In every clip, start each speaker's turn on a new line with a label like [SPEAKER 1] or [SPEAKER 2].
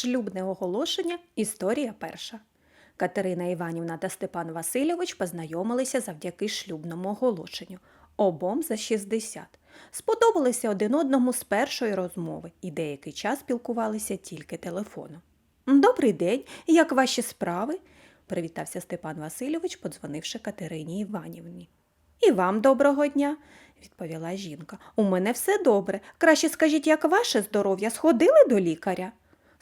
[SPEAKER 1] Шлюбне оголошення. Історія перша. Катерина Іванівна та Степан Васильович познайомилися завдяки шлюбному оголошенню. Обом за 60. Сподобалися один одному з першої розмови і деякий час спілкувалися тільки телефоном. Добрий день, як ваші справи? привітався Степан Васильович, подзвонивши Катерині Іванівні. І вам доброго дня, відповіла жінка. У мене все добре. Краще скажіть, як ваше здоров'я сходили до лікаря?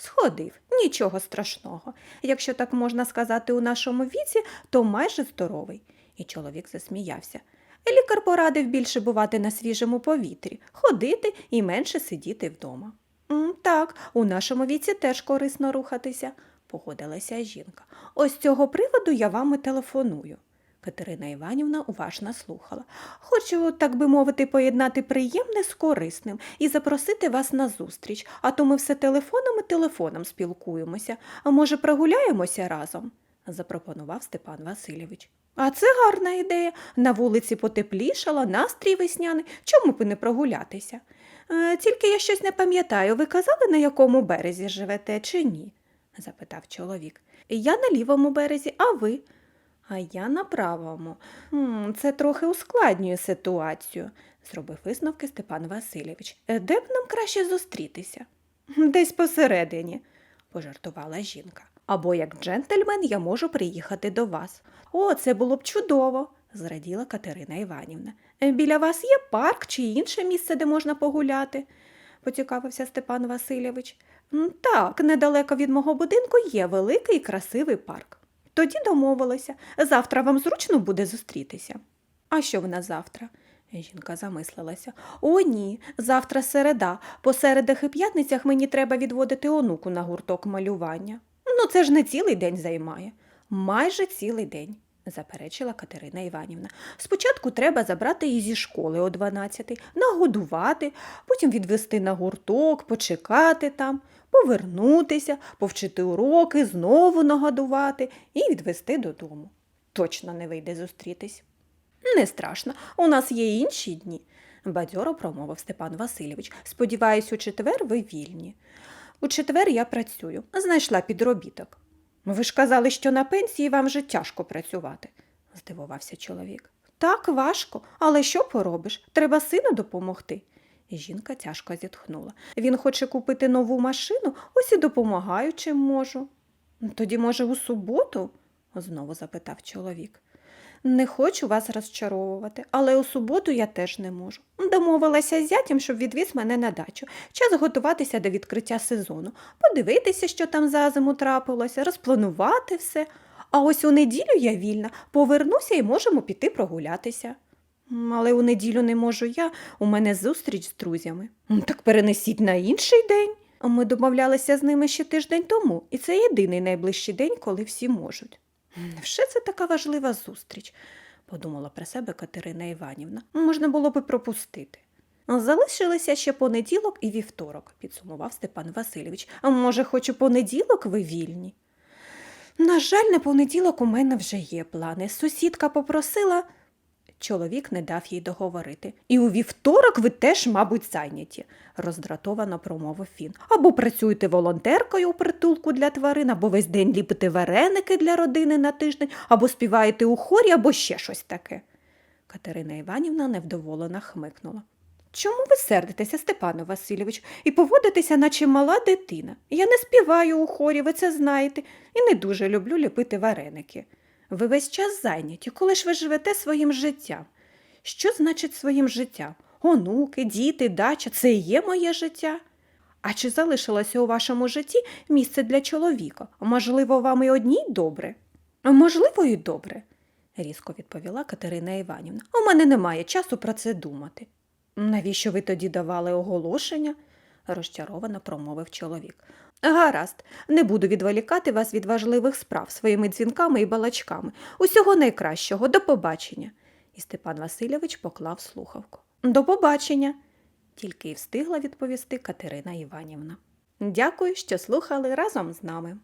[SPEAKER 1] Сходив, нічого страшного. Якщо так можна сказати у нашому віці, то майже здоровий. І чоловік засміявся. Лікар порадив більше бувати на свіжому повітрі, ходити і менше сидіти вдома. «М, Так, у нашому віці теж корисно рухатися, погодилася жінка. Ось з цього приводу я вам і телефоную. Катерина Іванівна уважно слухала. Хочу, так би мовити, поєднати приємне з корисним і запросити вас на зустріч, а то ми все телефоном і телефоном спілкуємося. А може, прогуляємося разом? запропонував Степан Васильович. А це гарна ідея. На вулиці потеплішало, настрій весняний. Чому б не прогулятися? Е, тільки я щось не пам'ятаю, ви казали, на якому березі живете чи ні? запитав чоловік. Я на лівому березі, а ви? А я на правому. «М, Це трохи ускладнює ситуацію, зробив висновки Степан Васильович. «Е, Де б нам краще зустрітися? Десь посередині, пожартувала жінка. Або як джентльмен я можу приїхати до вас. О, це було б чудово, зраділа Катерина Іванівна. «Е, Біля вас є парк чи інше місце, де можна погуляти? поцікавився Степан Васильович. Так, недалеко від мого будинку є великий красивий парк. Тоді домовилися. Завтра вам зручно буде зустрітися. А що в нас завтра? Жінка замислилася. О, ні, завтра середа. По середах і п'ятницях мені треба відводити онуку на гурток малювання. Ну, це ж не цілий день займає. Майже цілий день, заперечила Катерина Іванівна. Спочатку треба забрати її зі школи о 12, нагодувати, потім відвести на гурток, почекати там, повернутися, повчити уроки, знову нагодувати і відвести додому. Точно не вийде зустрітись. Не страшно, у нас є інші дні, бадьоро промовив Степан Васильович. Сподіваюсь, у четвер ви вільні. У четвер я працюю, знайшла підробіток. Ви ж казали, що на пенсії вам вже тяжко працювати, здивувався чоловік. Так, важко, але що поробиш? Треба сину допомогти. Жінка тяжко зітхнула. Він хоче купити нову машину, ось і допомагаю, чим можу. Тоді, може, у суботу? знову запитав чоловік. Не хочу вас розчаровувати, але у суботу я теж не можу. Домовилася з зятям, щоб відвіз мене на дачу. Час готуватися до відкриття сезону, подивитися, що там за зиму трапилося, розпланувати все. А ось у неділю я вільна, повернуся і можемо піти прогулятися. Але у неділю не можу я, у мене зустріч з друзями. Так перенесіть на інший день. Ми домовлялися з ними ще тиждень тому, і це єдиний найближчий день, коли всі можуть. Невже це така важлива зустріч? подумала про себе Катерина Іванівна. Можна було би пропустити. Залишилися ще понеділок і вівторок, підсумував Степан Васильович. А може, хоч у понеділок ви вільні? На жаль, на понеділок у мене вже є плани. Сусідка попросила. Чоловік не дав їй договорити. І у вівторок ви теж, мабуть, зайняті, роздратовано промовив він. Або працюєте волонтеркою у притулку для тварин, або весь день ліпите вареники для родини на тиждень, або співаєте у хорі, або ще щось таке. Катерина Іванівна невдоволено хмикнула. Чому ви сердитеся, Степану Васильович, і поводитеся, наче мала дитина? Я не співаю у хорі, ви це знаєте, і не дуже люблю ліпити вареники. Ви весь час зайняті, коли ж ви живете своїм життям. Що значить своїм життям? Онуки, діти, дача це і є моє життя. А чи залишилося у вашому житті місце для чоловіка? Можливо, вам і одній добре? Можливо, і добре, різко відповіла Катерина Іванівна. У мене немає часу про це думати. Навіщо ви тоді давали оголошення? розчаровано промовив чоловік. Гаразд, не буду відволікати вас від важливих справ своїми дзвінками і балачками. Усього найкращого, до побачення. І Степан Васильович поклав слухавку. До побачення, тільки й встигла відповісти Катерина Іванівна. Дякую, що слухали разом з нами.